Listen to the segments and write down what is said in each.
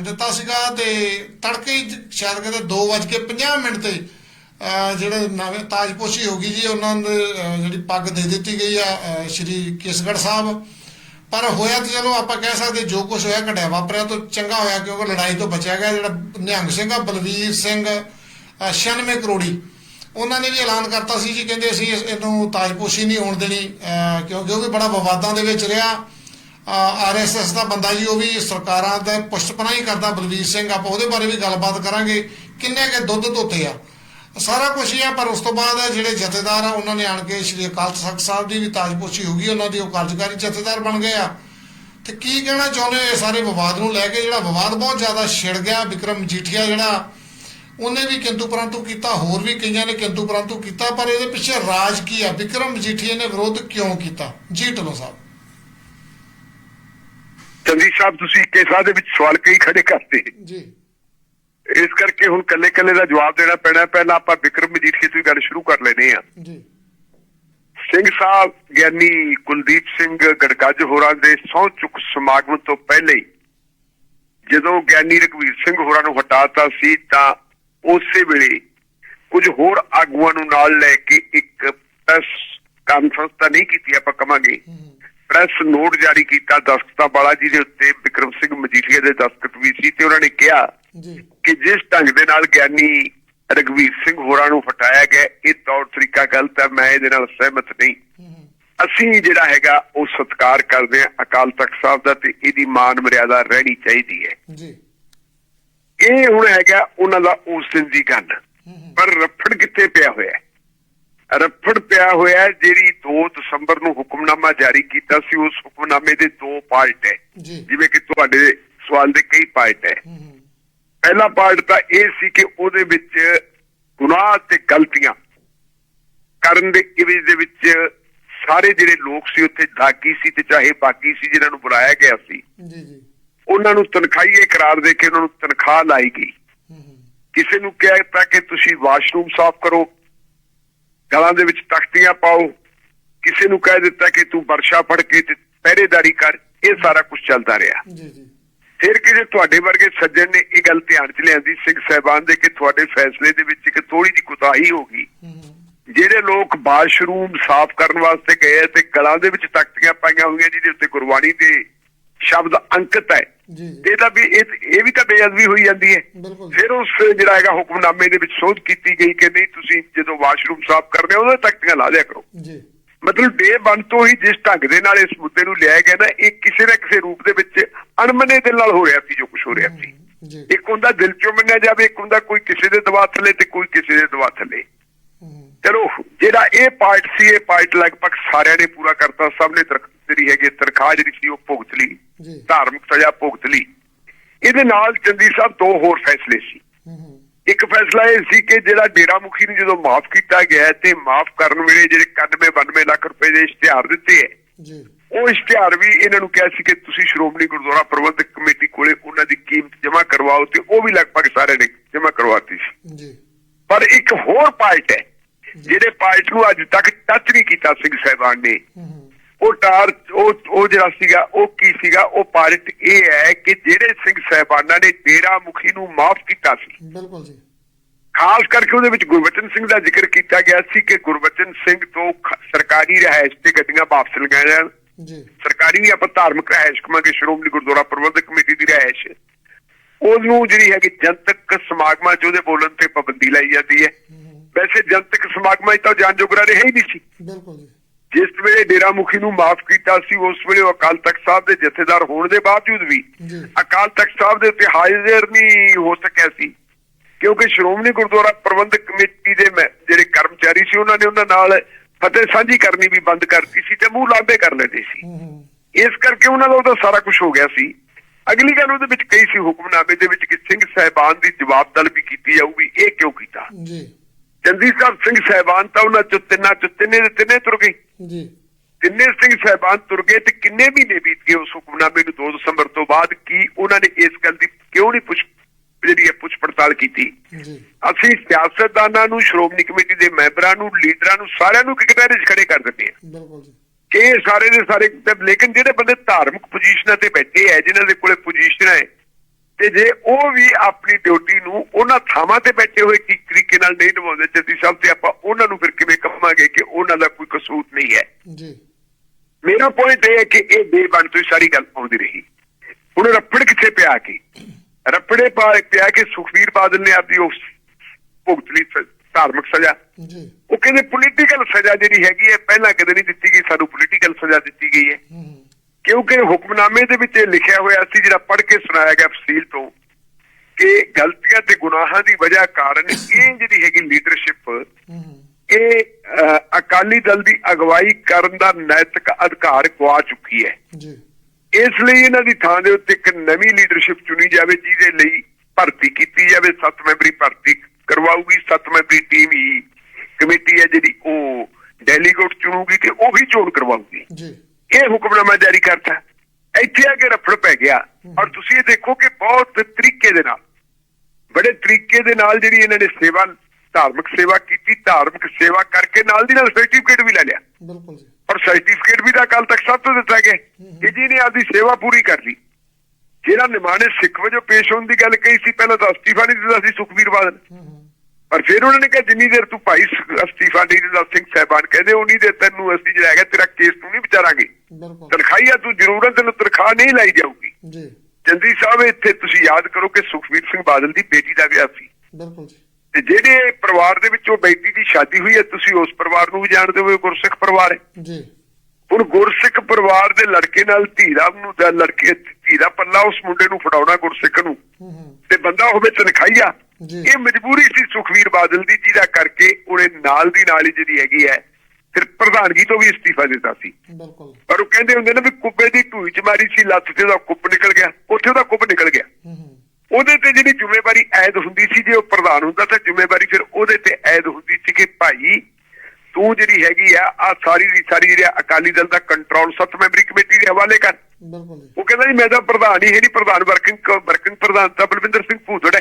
ਦਿੱਤਾ ਸੀਗਾ ਤੇ ਤੜਕੇ ਹੀ ਸ਼ਾਇਦ ਕਿਤੇ 2:50 ਮਿੰਟ ਤੇ ਅਹ, ਜਿਹੜੇ ਨਵੇਂ ਤਾਜਪੋਸ਼ੀ ਹੋ ਗਈ ਜੀ ਉਹਨਾਂ ਦੇ ਜਿਹੜੀ ਪੱਗ ਦੇ ਦਿੱਤੀ ਗਈ ਆ ਸ਼੍ਰੀ ਕੇਸਗੜ੍ਹ ਸਾਹਿਬ। ਪਰ ਹੋਇਆ ਤੇ ਚਲੋ ਆਪਾਂ ਕਹਿ ਸਕਦੇ ਜੋ ਕੁਝ ਹੋਇਆ ਘਟਿਆ ਵਾਪਰਿਆ ਤਾਂ ਚੰਗਾ ਹੋਇਆ ਕਿਉਂਕਿ ਲੜਾਈ ਤੋਂ ਬਚਿਆ ਗਿਆ ਜਿਹੜਾ ਨਿਹੰਗ ਸਿੰਘ ਆ ਬਲਵੀਰ ਸਿੰਘ ਅਹ, 96 ਕਰੋੜੀ। ਉਹਨਾਂ ਨੇ ਵੀ ਐਲਾਨ ਕਰਤਾ ਸੀ ਜੀ ਕਹਿੰਦੇ ਅਸੀਂ ਇਹਨੂੰ ਤਾਜਪੋਸ਼ੀ ਨਹੀਂ ਹੋਣ ਦੇਣੀ ਅਹ, ਕਿਉਂਕਿ ਉਹ ਵੀ ਬੜਾ ਵਿਵਾਦਾਂ ਦੇ ਵਿੱਚ ਰਿਹਾ। ਆਰਐਸਐਸ ਦਾ ਬੰਦਾ ਜੀ, ਉਹ ਵੀ ਸਰਕਾਰਾਂ ਦਾ ਪੁਸ਼ਟਪਨਾ ਹੀ ਕਰਦਾ, ਬਲਵੀਰ ਸਿੰਘ, ਆਪਾਂ ਉਹਦੇ ਬਾਰੇ ਵੀ ਗੱਲਬਾਤ ਕਰਾਂਗੇ। ਕਿੰਨੇ ਕੇ ਦੁੱਧ ਧੋਤੇ ਆ? ਸਾਰਾ ਕੁਝ ਹੀ ਆ, ਪਰ ਉਸ ਤੋਂ ਬਾਅਦ ਜਿਹੜੇ ਜਥੇਦਾਰ ਆ, ਉਹਨਾਂ ਨੇ ਆਣ ਕੇ ਸ਼੍ਰੀ ਅਕਾਲ ਤਖਤ ਸਾਹਿਬ ਦੀ ਵੀ ਤਾਜਪੋਸ਼ੀ ਹੋ ਗਈ, ਉਹਨਾਂ ਦੀ ਉਹ ਕਾਰਜਕਾਰੀ ਜਥੇਦਾਰ ਬਣ ਗਏ ਆ। ਤੇ ਕੀ ਕਹਿਣਾ ਚਾਹੁੰਦੇ ਹੋ ਇਹ ਸਾਰੇ ਵਿਵਾਦ ਨੂੰ ਲੈ ਕੇ? ਜਿਹੜਾ ਵਿਵਾਦ ਬਹੁਤ ਜ਼ਿਆਦਾ ਛਿੜ ਗਿਆ, ਵਿਕਰਮ ਜੀਠੀਆ ਜਿਹੜਾ, ਉਹਨੇ ਵੀ ਕਿੰਤੂ ਪਰੰਤੂ ਕੀਤਾ, ਹੋਰ ਵੀ ਕਈਆਂ ਨੇ ਕਿੰਤੂ ਪਰੰਤੂ ਕੀਤਾ, ਪਰ ਇਹਦੇ ਪਿੱਛੇ ਰਾਜ ਕੀ ਆ? ਵਿਕਰਮ ਜੀਠੀਆ ਨੇ ਵਿਰੋਧ ਕਿਉਂ ਕੀਤਾ? ਜੀ ਢਲੋ ਸਾਹਿਬ। ਚੰਦੀ ਸਾਹਿਬ ਤੁਸੀਂ ਕੇਸਾਂ ਦੇ ਵਿੱਚ ਸਵਾਲ ਕਈ ਖੜੇ ਕਰਦੇ ਜੀ। ਇਸ ਕਰਕੇ ਹੁਣ ਕੱਲੇ ਕੱਲੇ ਦਾ ਜਵਾਬ ਦੇਣਾ ਪੈਣਾ। ਪਹਿਲਾਂ ਆਪਾਂ ਵਿਕਰਮ ਮਜੀਠੀਆ ਤੋਂ ਗੱਲ ਸ਼ੁਰੂ ਕਰ ਲੈਨੇ ਆ ਜੀ। ਸਿੰਘ ਸਾਹਿਬ ਗਿਆਨੀ ਕੁਲਦੀਪ ਸਿੰਘ ਗੜਗੱਜ ਹੋਰਾਂ ਦੇ ਸਹੁੰ ਚੁੱਕ ਸਮਾਗਮ ਤੋਂ ਪਹਿਲੇ ਜਦੋਂ ਗਿਆਨੀ ਰਘਵੀਰ ਸਿੰਘ ਹੋਰਾਂ ਨੂੰ ਹਟਾਤਾ ਸੀ ਤਾਂ ਉਸੇ ਵੇਲੇ ਕੁਝ ਹੋਰ ਆਗੂਆਂ ਨੂੰ ਨਾਲ ਲੈ ਕੇ ਇੱਕ ਪ੍ਰੈਸ ਕਾਨਫਰੰਸ ਤਾਂ ਨਹੀਂ ਕੀਤੀ ਆਪਾਂ ਕਵਾਂਗੇ। ਪ੍ਰੈਸ ਨੋਟ ਜਾਰੀ ਕੀਤਾ ਦਸਤਖਤਾਂ ਵਾਲਾ ਜੀ ਦੇ ਉੱਤੇ ਵਿਕਰਮ ਸਿੰਘ ਮਜੀਠੀਆ ਦੇ ਦਸਤਖਤ ਵੀ ਸੀ ਤੇ ਉਹਨਾਂ ਨੇ ਕਿਹਾ ਕਿ ਜਿਸ ਢੰਗ ਦੇ ਨਾਲ ਗਿਆਨੀ ਰਗਵੀਰ ਸਿੰਘ ਹੋਰਾਂ ਨੂੰ ਹਟਾਇਆ ਗਿਆ ਇਹ ਤੌਰ ਤਰੀਕਾ ਗਲਤ ਹੈ ਮੈਂ ਇਹਦੇ ਨਾਲ ਸਹਿਮਤ ਨਹੀਂ। ਅਸੀਂ ਜਿਹੜਾ ਹੈਗਾ ਉਹ ਸਤਿਕਾਰ ਕਰਦੇ ਹਾਂ ਅਕਾਲ ਤਖਤ ਸਾਹਿਬ ਦਾ ਤੇ ਇਹਦੀ ਮਾਨ ਮਰਿਆਦਾ ਰਹਿਣੀ ਚਾਹੀਦੀ ਹੈ। ਜੀ। ਇਹ ਹੁਣ ਹੈਗਾ ਉਹਨਾਂ ਦਾ ਉਸ ਦਿਨ ਦੀ ਗੱਲ। ਪਰ ਰੱਫੜ ਕਿੱਥੇ ਪਿਆ ਹੋਇਆ ਹੈ? ਰੱਫੜ ਪਿਆ ਹੋਇਆ ਜਿਹੜੀ 2 ਦਸੰਬਰ ਨੂੰ ਹੁਕਮਨਾਮਾ ਜਾਰੀ ਕੀਤਾ ਸੀ ਉਸ ਹੁਕਮਨਾਮੇ ਦੇ ਦੋ ਪਾਰਟ ਹੈ। ਜਿਵੇਂ ਕਿ ਤੁਹਾਡੇ ਸਵਾਲ ਦੇ ਕਈ ਪਾਰਟ ਹੈ। ਪਹਿਲਾ ਪਾਰਟ ਤਾਂ ਇਹ ਸੀ ਕਿ ਉਹਦੇ ਵਿੱਚ ਗੁਨਾਹ ਤੇ ਗਲਤੀਆਂ ਕਰਨ ਦੇ ਇਵਜ ਦੇ ਵਿੱਚ ਸਾਰੇ ਜਿਹੜੇ ਲੋਕ ਸੀ ਉੱਥੇ ਦਾਗੀ ਸੀ ਤੇ ਚਾਹੇ ਬਾਗੀ ਸੀ ਜਿਨ੍ਹਾਂ ਨੂੰ ਬੁਲਾਇਆ ਗਿਆ ਸੀ। ਜੀ ਜੀ। ਉਹਨਾਂ ਨੂੰ ਤਨਖਾਹੀਏ ਕਰਾਰ ਦੇ ਕੇ ਉਹਨਾਂ ਨੂੰ ਤਨਖਾਹ ਲਾਈ ਗਈ। ਕਿਸੇ ਨੂੰ ਕਿਹਾ ਦਿੱਤਾ ਕਿ ਤੁਸੀਂ ਵਾਸ਼ਰੂਮ ਸਾਫ਼ ਕਰੋ ਗਲਾਂ ਦੇ ਵਿੱਚ ਤਖਤੀਆਂ ਪਾਓ ਕਿਸੇ ਨੂੰ ਕਹਿ ਦਿੱਤਾ ਕਿ ਤੂੰ ਵਰਸ਼ਾ ਫੜ ਕੇ ਤੇ ਪਹਿਰੇਦਾਰੀ ਕਰ ਇਹ ਸਾਰਾ ਕੁਝ ਚੱਲਦਾ ਰਿਹਾ। ਜੀ ਜੀ। ਫਿਰ ਕਿਸੇ ਤੁਹਾਡੇ ਵਰਗੇ ਸੱਜਣ ਨੇ ਇਹ ਗੱਲ ਧਿਆਨ 'ਚ ਲਿਆਂਦੀ ਸਿੰਘ ਸਹਿਬਾਨ ਦੇ ਕਿ ਤੁਹਾਡੇ ਫੈਸਲੇ ਦੇ ਵਿੱਚ ਇੱਕ ਥੋੜੀ ਜਿਹੀ ਕੁਤਾਹੀ ਹੋ ਗਈ। ਜਿਹੜੇ ਲੋਕ ਬਾਥਰੂਮ ਸਾਫ਼ ਕਰਨ ਵਾਸਤੇ ਗਏ ਤੇ ਗਲਾਂ ਦੇ ਵਿੱਚ ਤਖਤੀਆਂ ਪਾਈਆਂ ਹੋਈਆਂ ਜਿਹਦੇ ਉੱਤੇ ਗੁਰਬਾਣੀ ਦੇ ਸ਼ਬਦ ਅੰਕਿਤ ਹੈ। ਜੀ। ਜੀ ਤੇ ਇਹਦਾ ਵੀ ਇਹ ਇਹ ਵੀ ਤਾਂ ਬੇਅਦਬੀ ਹੋਈ ਜਾਂਦੀ ਹੈ। ਫਿਰ ਉਸ ਜਿਹੜਾ ਹੈਗਾ ਹੁਕਮਨਾਮੇ ਦੇ ਵਿੱਚ ਸੋਧ ਕੀਤੀ ਗਈ ਕਿ ਨਹੀਂ ਤੁਸੀਂ ਜਦੋਂ ਵਾਸ਼ਰੂਮ ਸਾਫ਼ ਕਰਨੇ ਉਹਦੇ ਤਖਤੀਆਂ ਲਾ ਦਿਆ ਕਰੋ। ਜੀ। ਮਤਲਬ ਬਣ ਤੋਂ ਹੀ ਜਿਸ ਢੰਗ ਦੇ ਨਾਲ ਇਸ ਮੁੱਦੇ ਨੂੰ ਲਿਆ ਗਿਆ ਨਾ ਇਹ ਕਿਸੇ ਨਾ ਕਿਸੇ ਰੂਪ ਦੇ ਵਿੱਚ ਅਣਮਨੇ ਦੇ ਨਾਲ ਹੋ ਰਿਹਾ ਸੀ ਜੋ ਕੁਝ ਹੋ ਰਿਹਾ ਸੀ। ਇੱਕ ਹੁੰਦਾ ਦਿਲ ਚੋਂ ਮੰਨਿਆ ਜਾਵੇ ਇੱਕ ਹੁੰਦਾ ਕੋਈ ਕਿਸੇ ਦੇ ਦਬਾਅ ਥੱਲੇ ਤੇ ਕੋਈ ਕਿਸੇ ਦੇ ਦਬਾਅ ਥੱਲੇ। ਚਲੋ ਜਿਹੜਾ ਇਹ ਪਾਰਟ ਸੀ ਇਹ ਪਾਰਟ ਲਗਭਗ ਸਾਰਿਆਂ ਨੇ ਪੂਰਾ ਕਰਤਾ ਸਭ ਨੇ ਤਰਕ ਜਿਹੜੀ ਹੈਗੀ ਤਰਖਾਹ ਜਿਹੜੀ ਸੀ ਉਹ ਭੁਗਤ ਲਈ ਧਾਰਮਿਕ ਸਜ਼ਾ ਭੁਗਤ ਲਈ। ਇਹਦੇ ਨਾਲ ਚੰਦੀ ਸਾਹਿਬ ਦੋ ਹੋਰ ਫੈਸਲੇ ਸੀ। ਇੱਕ ਫੈਸਲਾ ਇਹ ਸੀ ਕਿ ਜਿਹੜਾ ਡੇਰਾ ਮੁਖੀ ਨੂੰ ਜਦੋਂ ਮਾਫ ਕੀਤਾ ਗਿਆ ਤੇ ਮਾਫ ਕਰਨ ਵੇਲੇ ਜਿਹੜੇ 91 92 ਲੱਖ ਰੁਪਏ ਦੇ ਇਸ਼ਤਿਹਾਰ ਦਿੱਤੇ ਹੈ ਜੀ। ਉਹ ਇਸ਼ਤਿਹਾਰ ਵੀ ਇਹਨਾਂ ਨੂੰ ਕਿਹਾ ਸੀ ਕਿ ਤੁਸੀਂ ਸ਼੍ਰੋਮਣੀ ਗੁਰਦੁਆਰਾ ਪ੍ਰਬੰਧਕ ਕਮੇਟੀ ਕੋਲੇ ਉਹਨਾਂ ਦੀ ਕੀਮਤ ਜਮ੍ਹਾਂ ਕਰਵਾਓ ਤੇ ਉਹ ਵੀ ਲਗਭਗ ਸਾਰਿਆਂ ਨੇ ਜਮ੍ਹਾਂ ਕਰਵਾਤੀ ਸੀ। ਜੀ। ਪਰ ਇੱਕ ਹੋਰ ਪਾਰਟ ਹੈ ਜਿਹੜੇ ਪਾਰਟ ਨੂੰ ਅੱਜ ਤੱਕ ਟੱਚ ਨਹੀਂ ਕੀਤਾ ਸਿੰਘ ਸਾਹਿਬਾਨ ਨੇ ਉਹ ਟਾਰ ਉਹ ਉਹ ਜਿਹੜਾ ਸੀਗਾ ਉਹ ਕੀ ਸੀਗਾ? ਉਹ ਪਾਰਟ ਇਹ ਹੈ ਕਿ ਜਿਹੜੇ ਸਿੰਘ ਸਾਹਿਬਾਨਾਂ ਨੇ ਡੇਰਾ ਮੁਖੀ ਨੂੰ ਮਾਫ ਕੀਤਾ ਸੀ। ਬਿਲਕੁਲ ਜੀ। ਖਾਸ ਕਰਕੇ ਉਹਦੇ ਵਿੱਚ ਗੁਰਬਚਨ ਸਿੰਘ ਦਾ ਜ਼ਿਕਰ ਕੀਤਾ ਗਿਆ ਸੀ ਕਿ ਗੁਰਬਚਨ ਸਿੰਘ ਤੋਂ ਸਰਕਾਰੀ ਰਿਹਾਇਸ਼ ਤੇ ਗੱਡੀਆਂ ਵਾਪਸ ਲਗਾਇਆ ਜਾਣ। ਜੀ। ਸਰਕਾਰੀ ਨਹੀਂ ਆਪਾਂ ਧਾਰਮਿਕ ਰਿਹਾਇਸ਼ ਕਮਾਂਗੇ ਸ਼੍ਰੋਮਣੀ ਗੁਰਦੁਆਰਾ ਪ੍ਰਬੰਧਕ ਕਮੇਟੀ ਦੀ ਰਿਹਾਇਸ਼। ਉਹਨੂੰ ਜਿਹੜੀ ਹੈਗੀ ਜਨਤਕ ਸਮਾਗਮਾਂ 'ਚ ਉਹਦੇ ਬੋਲਣ ਤੇ ਪਾਬੰਦੀ ਲਾਈ ਜਾਂਦੀ ਹੈ। ਵੈਸੇ ਜਨਤਕ ਸਮਾਗਮਾਂ 'ਚ ਤਾਂ ਜਾਨਜੋਗਰਾ ਰਿਹਾ ਹੀ ਨਹੀਂ ਸੀ। ਬਿਲਕੁਲ ਜੀ। ਜਿਸ ਵੇਲੇ ਡੇਰਾ ਮੁਖੀ ਨੂੰ ਮਾਫ ਕੀਤਾ ਸੀ ਉਸ ਵੇਲੇ ਉਹ ਅਕਾਲ ਤਖਤ ਸਾਹਿਬ ਦੇ ਜਥੇਦਾਰ ਹੋਣ ਦੇ ਬਾਵਜੂਦ ਵੀ ਅਕਾਲ ਤਖਤ ਸਾਹਿਬ ਦੇ ਉੱਤੇ ਹਾਜ਼ਰ ਨਹੀਂ ਹੋ ਸਕਿਆ ਸੀ। ਕਿਉਂਕਿ ਸ਼੍ਰੋਮਣੀ ਗੁਰਦੁਆਰਾ ਪ੍ਰਬੰਧਕ ਕਮੇਟੀ ਦੇ ਜਿਹੜੇ ਕਰਮਚਾਰੀ ਸੀ ਉਹਨਾਂ ਨੇ ਉਹਨਾਂ ਨਾਲ ਫਤਿਹ ਸਾਂਝੀ ਕਰਨੀ ਵੀ ਬੰਦ ਕਰਤੀ ਸੀ ਤੇ ਮੂੰਹ ਲਾਂਬੇ ਕਰ ਲੈਂਦੇ ਸੀ। ਇਸ ਕਰਕੇ ਉਹਨਾਂ ਦਾ ਉਹਦਾ ਸਾਰਾ ਕੁਝ ਹੋ ਗਿਆ ਸੀ। ਅਗਲੀ ਗੱਲ ਉਹਦੇ ਵਿੱਚ ਕਈ ਸੀ ਹੁਕਮਨਾਮੇ ਦੇ ਵਿੱਚ ਕਿ ਸਿੰਘ ਸਾਹਿਬਾਨ ਦੀ ਜਵਾਬ ਤਲਬੀ ਕੀਤੀ ਜਾਊਗੀ। ਇਹ ਕਿਉਂ ਕੀਤਾ? ਜੀ। ਚੰਦੀ ਸਾਹਿਬ ਸਿੰਘ ਸਾਹਿਬਾਨ ਤਾਂ ਉਹਨਾਂ ਚੋਂ ਤਿੰਨਾਂ ਚੋਂ ਤਿੰਨੇ ਦੇ ਤਿੰਨੇ ਤੁਰ ਗਏ। ਜੀ। ਤਿੰਨੇ ਸਿੰਘ ਸਾਹਿਬਾਨ ਤੁਰ ਗਏ ਤੇ ਕਿੰਨੇ ਮਹੀਨੇ ਬੀਤ ਗਏ ਉਸ ਹੁਕਮਨਾਮੇ ਨੂੰ 2 ਦਸੰਬਰ ਤੋਂ ਬਾਅਦ? ਕੀ ਉਹਨਾਂ ਨੇ ਇਸ ਗੱਲ ਦੀ ਕਿਉਂ ਨਹੀਂ ਪੁੱਛ ਜਿਹੜੀ ਹੈ ਪੁੱਛ ਪੜਤਾਲ ਕੀਤੀ? ਅਸੀਂ ਸਿਆਸਤਦਾਨਾਂ ਨੂੰ ਸ਼੍ਰੋਮਣੀ ਕਮੇਟੀ ਦੇ ਮੈਂਬਰਾਂ ਨੂੰ ਲੀਡਰਾਂ ਨੂੰ ਸਾਰਿਆਂ ਨੂੰ ਕਿਕਟਾਰੇ 'ਚ ਖੜੇ ਕਰ ਦਿੰਦੇ ਆ ਬਿਲਕੁਲ ਜੀ। ਕਿ ਇਹ ਸਾਰੇ ਦੇ ਸਾਰੇ ਲੇਕਿਨ ਜਿਹੜੇ ਬੰਦੇ ਧਾਰਮਿਕ ਪੋਜੀਸ਼ਨਾਂ ਤੇ ਬੈਠੇ ਐ ਜਿਨ੍ਹਾਂ ਦੇ ਕੋਲੇ ਪੋਜੀਸ਼ਨ ਹੈ ਤੇ ਜੇ ਉਹ ਵੀ ਆਪਣੀ ਡਿਊਟੀ ਨੂੰ ਉਹਨਾਂ ਥਾਵਾਂ ਤੇ ਬੈਠੇ ਹੋਏ ਕੀ ਤਰੀਕੇ ਨਾਲ ਨਹੀਂ ਨਿਭਾਉਂਦੇ ਜੱਦੀ ਸਾਹਿਬ ਤੇ ਆਪਾਂ ਉਹਨਾਂ ਨੂੰ ਫਿਰ ਕਿਵੇਂ ਕਹਾਂਗੇ ਕਿ ਉਹਨਾਂ ਦਾ ਕੋਈ ਕਸੂਰ ਨਹੀਂ ਹੈ। ਜੀ। ਮੇਰਾ ਪੁਆਇੰਟ ਇਹ ਹੈ ਕਿ ਇਹ ਬੇਬਣ ਤੋਂ ਸਾਰੀ ਗੱਲ ਆਉਂਦੀ ਰਹੀ। ਹੁਣ ਰੱਪੜ ਕਿੱਥੇ ਪਿਆ ਕੀ? ਰੱਪੜੇ ਪਾ ਪਿਆ ਕਿ ਸੁਖਵੀਰ ਬਾਦਲ ਨੇ ਆਪਦੀ ਉਸ ਭੁਗਤ ਲਈ ਧਾਰਮਿਕ ਸਜ਼ਾ। ਜੀ। ਉਹ ਕਹਿੰਦੇ ਪੋਲੀਟੀਕਲ ਸਜ਼ਾ ਜਿਹੜੀ ਹੈਗੀ ਹੈ ਪਹਿਲਾਂ ਕਦੇ ਨਹੀਂ ਦਿੱਤੀ ਗਈ ਸਾਨੂੰ ਪੋਲੀਟੀਕਲ ਸਜ਼ਾ ਦਿੱਤੀ ਗਈ ਹੈ। ਕਿਉਂਕਿ ਹੁਕਮਨਾਮੇ ਦੇ ਵਿੱਚ ਇਹ ਲਿਖਿਆ ਹੋਇਆ ਸੀ ਜਿਹੜਾ ਪੜ੍ਹ ਕੇ ਸੁਣਾਇਆ ਗਿਆ ਫਸੀਲ ਤੋਂ ਕਿ ਗਲਤੀਆਂ ਤੇ ਗੁਨਾਹਾਂ ਦੀ ਵਜ੍ਹਾ ਕਾਰਨ ਇਹ ਜਿਹੜੀ ਹੈਗੀ ਲੀਡਰਸ਼ਿਪ ਇਹ ਅਕਾਲੀ ਦਲ ਦੀ ਅਗਵਾਈ ਕਰਨ ਦਾ ਨੈਤਿਕ ਅਧਿਕਾਰ ਗਵਾ ਚੁੱਕੀ ਹੈ। ਜੀ। ਇਸ ਲਈ ਇਹਨਾਂ ਦੀ ਥਾਂ ਦੇ ਉੱਤੇ ਇੱਕ ਨਵੀਂ ਲੀਡਰਸ਼ਿਪ ਚੁਣੀ ਜਾਵੇ ਜਿਹਦੇ ਲਈ ਭਰਤੀ ਕੀਤੀ ਜਾਵੇ ਸੱਤ ਮੈਂਬਰੀ ਭਰਤੀ ਕਰਵਾਊਗੀ। ਸੱਤ ਮੈਂਬਰੀ ਟੀਮ ਹੀ ਕਮੇਟੀ ਹੈ ਜਿਹੜੀ ਉਹ ਡੈਲੀਗੇਟ ਚੁਣੂਗੀ ਤੇ ਉਹ ਹੀ ਚੋਣ ਕਰਵਾਊਗੀ। ਜੀ। ਇਹ ਹੁਕਮਨਾਮਾ ਜਾਰੀ ਕਰਤਾ। ਇੱਥੇ ਆ ਕੇ ਰਫੜ ਪੈ ਗਿਆ। ਔਰ ਤੁਸੀਂ ਇਹ ਦੇਖੋ ਕਿ ਬਹੁਤ ਤਰੀਕੇ ਦੇ ਨਾਲ ਬੜੇ ਤਰੀਕੇ ਦੇ ਨਾਲ ਜਿਹੜੀ ਇਹਨਾਂ ਨੇ ਸੇਵਾ ਧਾਰਮਿਕ ਸੇਵਾ ਕੀਤੀ ਧਾਰਮਿਕ ਸੇਵਾ ਕਰਕੇ ਨਾਲ ਦੀ ਨਾਲ ਸਰਟੀਫਿਕੇਟ ਵੀ ਲੈ ਲਿਆ। ਬਿਲਕੁਲ ਜੀ। ਔਰ ਸਰਟੀਫਿਕੇਟ ਵੀ ਤਾਂ ਕੱਲ ਤੱਕ ਸਭ ਤੋਂ ਦਿੱਤਾ ਗਿਆ। ਕਿ ਜੀ ਨੇ ਆਪਦੀ ਸੇਵਾ ਪੂਰੀ ਕਰ ਲਈ। ਜਿਹੜਾ ਨਿਮਾਣੇ ਸਿੱਖ ਵਜੋਂ ਪੇਸ਼ ਹੋਣ ਦੀ ਗੱਲ ਕਹੀ ਸੀ ਪਹਿਲਾਂ ਤਾਂ ਅਸਤੀਫਾ ਨਹੀਂ ਦਿੱਤਾ ਸੀ ਸੁਖਵੀਰ ਬਾਦਲ। ਪਰ ਫਿਰ ਉਹਨਾਂ ਨੇ ਕਿਹਾ ਜਿੰਨੀ ਦੇਰ ਤੂੰ ਭਾਈ ਅਸਤੀਫਾ ਨਹੀਂ ਦਿੰਦਾ ਸਿੰਘ ਸਾਹਿਬਾਨ ਕਹਿੰਦੇ ਉਨੀ ਦੇਰ ਤੈਨੂੰ ਅਸੀਂ ਜਿਹੜਾ ਹੈਗਾ ਤੇਰਾ ਕੇਸ ਤੂੰ ਨਹੀਂ ਵਿਚਾਰਾਂਗੇ। ਤਨਖਾਹੀਆ ਤੂੰ ਜ਼ਰੂਰ ਤੈਨੂੰ ਤਨਖਾਹ ਨਹੀਂ ਲਾਈ ਜਾਊਗੀ। ਜੀ। ਚੰਦੀ ਸਾਹਿਬ ਇੱਥੇ ਤੁਸੀਂ ਯਾਦ ਕਰੋ ਕਿ ਸੁਖਵੀਰ ਸਿੰਘ ਬਾਦਲ ਦੀ ਬੇਟੀ ਦਾ ਵਿਆਹ ਸੀ। ਬਿਲਕੁਲ ਜੀ। ਤੇ ਜਿਹੜੇ ਪਰਿਵਾਰ ਦੇ ਵਿੱਚ ਉਹ ਬੇਟੀ ਦੀ ਸ਼ਾਦੀ ਹੋਈ ਹੈ ਤੁਸੀਂ ਉਸ ਪਰਿਵਾਰ ਨੂੰ ਵੀ ਜਾਣਦੇ ਹੋ ਗੁਰਸਿੱਖ ਪਰਿਵਾਰ ਹੈ। ਜੀ। ਹੁਣ ਗੁਰਸਿੱਖ ਪਰਿਵਾਰ ਦੇ ਲੜਕੇ ਨਾਲ ਧੀਰਾ ਨੂੰ ਦਾ ਲੜਕੇ ਧੀ ਦਾ ਪੱਲਾ ਉਸ ਮੁੰਡੇ ਨੂੰ ਫੜਾਉਣਾ ਗੁਰਸਿੱਖ ਨੂੰ। ਹੂੰ ਹੂੰ, ਤੇ ਬੰਦਾ ਹੋਵੇ ਤਨਖਾਹੀਆ। ਜੀ। ਇਹ ਮਜਬੂਰੀ ਸੀ ਸੁਖਵੀਰ ਬਾਦਲ ਦੀ ਜਿਹਦਾ ਕਰਕੇ ਉਹਨੇ ਨਾਲ ਦੀ ਨਾਲ ਹੀ ਜਿਹੜੀ ਹੈਗੀ ਹੈ ਫਿਰ ਪ੍ਰਧਾਨਗੀ ਤੋਂ ਵੀ ਅਸਤੀਫਾ ਦਿੱਤਾ ਸੀ। ਬਿਲਕੁਲ। ਪਰ ਉਹ ਕਹਿੰਦੇ ਹੁੰਦੇ ਨੇ ਵੀ ਕੁੱਬੇ ਦੀ ਢੂਈ ਚ ਮਾਰੀ ਸੀ ਲੱਤ ਤੇ ਉਹਦਾ ਕੁੱਬ ਨਿਕਲ ਗਿਆ ਉੱਥੇ ਉਹਦਾ ਕੁੱਬ ਨਿਕਲ ਗਿਆ। ਹੂੰ ਹੂੰ, ਉਹਦੇ ਤੇ ਜਿਹੜੀ ਜ਼ਿੰਮੇਵਾਰੀ ਐਦ ਹੁੰਦੀ ਸੀ ਜੇ ਉਹ ਪ੍ਰਧਾਨ ਹੁੰਦਾ ਤਾਂ ਜ਼ਿੰਮੇਵਾਰੀ ਫਿਰ ਉਹਦੇ ਤੇ ਐਦ ਹੁੰਦੀ ਸੀ ਕਿ ਭਾਈ ਤੂੰ ਜਿਹੜੀ ਹੈਗੀ ਆ ਆ ਸਾਰੀ ਦੀ ਸਾਰੀ ਜਿਹੜੀ ਅਕਾਲੀ ਦਲ ਦਾ ਕੰਟਰੋਲ ਸੱਤ ਮੈਂਬਰੀ ਕਮੇਟੀ ਦੇ ਹਵਾਲੇ ਕਰ। ਉਹ ਕਹਿੰਦਾ ਜੀ ਮੈਂ ਤਾਂ ਪ੍ਰਧਾਨ ਹੀ ਹੈ ਨਹੀਂ ਪ੍ਰਧਾਨ ਵਰਕਿੰਗ ਵਰਕਿੰਗ ਪ੍ਰਧਾਨ ਤਾਂ ਬਲਵਿੰਦਰ ਸਿੰਘ ਭੂਦੜ ਹੈ।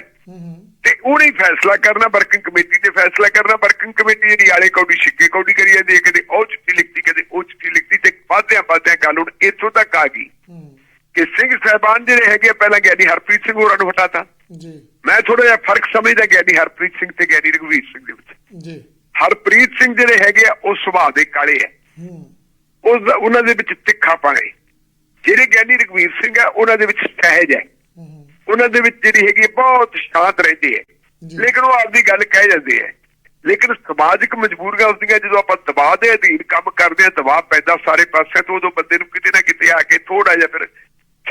ਤੇ ਉਹਨੇ ਹੀ ਫੈਸਲਾ ਕਰਨਾ ਵਰਕਿੰਗ ਕਮੇਟੀ ਨੇ ਫੈਸਲਾ ਕਰਨਾ ਵਰਕਿੰਗ ਕਮੇਟੀ ਜਿਹੜੀ ਆਲੇ ਕੌਡੀ ਛਿੱਕੇ ਕੌਡੀ ਕਰੀ ਜਾਂਦੀ ਹੈ ਕਦੇ ਉਹ ਚਿੱਠੀ ਲਿਖਤੀ ਕਦੇ ਉਹ ਚਿੱਠੀ ਲਿਖਤੀ ਤੇ ਵਾਧਿਆਂ ਵਾਧਿਆਂ ਹੁਣ ਇੱਥੋਂ ਤੱਕ ਆ ਗਈ। ਕਿ ਸਿੰਘ ਸਾਹਿਬਾਨ ਜਿਹੜੇ ਹੈਗੇ ਪਹਿਲਾਂ ਗਿਆਨੀ ਹਰਪ੍ਰੀਤ ਸਿੰਘ ਹੋਰਾਂ ਨੂੰ ਹਟਾਤਾ। ਜੀ। ਮੈਂ ਥੋੜਾ ਜਿਹਾ ਫ਼ਰਕ ਸਮਝਦਾ ਗਿਆਨੀ ਹਰਪ੍ਰੀਤ ਸਿੰਘ ਤੇ ਗਿਆਨੀ ਰਘਵੀਰ ਸਿੰਘ ਦੇ ਵਿੱਚ। ਜੀ। ਹਰਪ੍ਰੀਤ ਸਿੰਘ ਜਿਹੜੇ ਹੈਗੇ ਆ ਉਹ ਸੁਭਾਅ ਦੇ ਕਾਲੇ ਆ। ਹੂੰ। ਉਸ ਉਹਨਾਂ ਦੇ ਵਿੱਚ ਤਿੱਖਾਪਣ ਹੈ ਜਿਹੜੇ ਗਿਆਨੀ ਰਘਵੀਰ ਸਿੰਘ ਆ ਉਹਨਾਂ ਦੇ ਵਿੱਚ ਸਹਿਜ ਹੈ ਉਹਨਾਂ ਦੇ ਵਿੱਚ ਜਿਹੜੀ ਹੈਗੀ ਬਹੁਤ ਸ਼ਾਂਤ ਰਹਿੰਦੇ ਹੈ। ਲੇਕਿਨ ਉਹ ਆਪਦੀ ਗੱਲ ਕਹਿ ਜਾਂਦੇ ਹੈ ਲੇਕਿਨ ਸਮਾਜਿਕ ਮਜਬੂਰੀਆਂ ਹੁੰਦੀਆਂ ਜਦੋਂ ਆਪਾਂ ਦਬਾਅ ਦੇ ਅਧੀਨ ਕੰਮ ਕਰਦੇ ਆ ਦਬਾਅ ਪੈਦਾ ਸਾਰੇ ਪਾਸੇ ਤੋਂ ਉਦੋਂ ਬੰਦੇ ਨੂੰ ਕਿਤੇ ਨਾ ਕਿਤੇ ਆ ਕੇ ਥੋੜਾ ਜਿਹਾ ਫਿਰ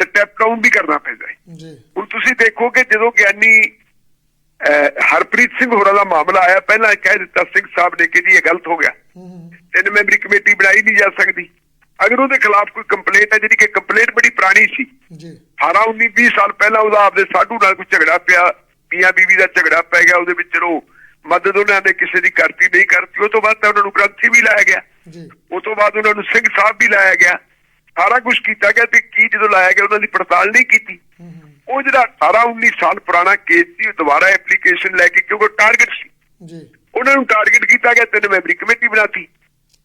ਸਟੈਪ ਡਾਊਨ ਵੀ ਕਰਨਾ ਪੈਂਦਾ ਹੈ। ਜੀ। ਹੁਣ ਤੁਸੀਂ ਦੇਖੋ ਕਿ ਜਦੋਂ ਗਿਆਨੀ ਹਰਪ੍ਰੀਤ ਸਿੰਘ ਹੋਰਾਂ ਦਾ ਮਾਮਲਾ ਆਇਆ ਪਹਿਲਾਂ ਕਹਿ ਦਿੱਤਾ ਸਿੰਘ ਸਾਹਿਬ ਨੇ ਕਿ ਜੀ ਇਹ ਗਲਤ ਹੋ ਗਿਆ। ਤਿੰਨ ਮੈਂਬਰੀ ਕਮੇਟੀ ਬਣਾਈ ਨਹੀਂ ਜਾ ਸਕਦੀ। ਅਗਰ ਉਹਦੇ ਖਿਲਾਫ ਕੋਈ ਕੰਪਲੇਂਟ ਹੈ ਜਿਹੜੀ ਕਿ ਕੰਪਲੇਂਟ ਬੜੀ ਪੁਰਾਣੀ ਸੀ। ਜੀ। 18 19 20 ਸਾਲ ਪਹਿਲਾਂ ਉਹਦਾ ਆਪਦੇ ਸਾਧੂ ਨਾਲ ਕੋਈ ਝਗੜਾ ਪਿਆ ਪੀਆਂ ਬੀਵੀ ਦਾ ਝਗੜਾ ਪੈ ਗਿਆ ਉਹਦੇ ਵਿੱਚ ਚਲੋ ਮਦਦ ਉਹਨਾਂ ਨੇ ਕਿਸੇ ਦੀ ਕਰਤੀ ਨਹੀਂ ਕਰਤੀ ਉਹ ਤੋਂ ਬਾਅਦ ਤਾਂ ਉਹਨਾਂ ਨੂੰ ਗ੍ਰੰਥੀ ਵੀ ਲਾਇਆ ਗਿਆ। ਜੀ। ਉਸ ਤੋਂ ਬਾਅਦ ਉਹਨਾਂ ਨੂੰ ਸਿੰਘ ਸਾਹਿਬ ਵੀ ਲਾਇਆ ਗਿਆ। ਸਾਰਾ ਕੁਝ ਕੀਤਾ ਗਿਆ ਤੇ ਕੀ ਜਦੋਂ ਲਾਇਆ ਗਿਆ ਉਹਨਾਂ ਦੀ ਪੜਤਾਲ ਨਹੀਂ ਕੀਤੀ। ਉਹ ਜਿਹੜਾ 18 19 ਸਾਲ ਪੁਰਾਣਾ ਕੇਸ ਸੀ ਉਹ ਦੁਬਾਰਾ ਐਪਲੀਕੇਸ਼ਨ ਲੈ ਕੇ ਕਿਉਂਕਿ ਟਾਰਗੇਟ ਸੀ। ਜੀ। ਉਹਨਾਂ ਨੂੰ ਟਾਰਗੇਟ ਕੀਤਾ ਗਿਆ ਤਿੰਨ ਮੈਂਬਰੀ ਕਮੇਟੀ ਬਣਾਤੀ।